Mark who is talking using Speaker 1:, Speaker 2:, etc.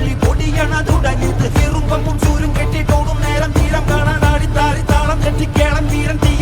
Speaker 1: തള്ളി പൊടിയണ തുടങ്ങിയത് ചെറുമ്പും ചൂരും കെട്ടിട്ടോടും നേരം തീരം കാണാൻ ആടിത്താരി താളം തെറ്റിക്കേളം തീരം തീ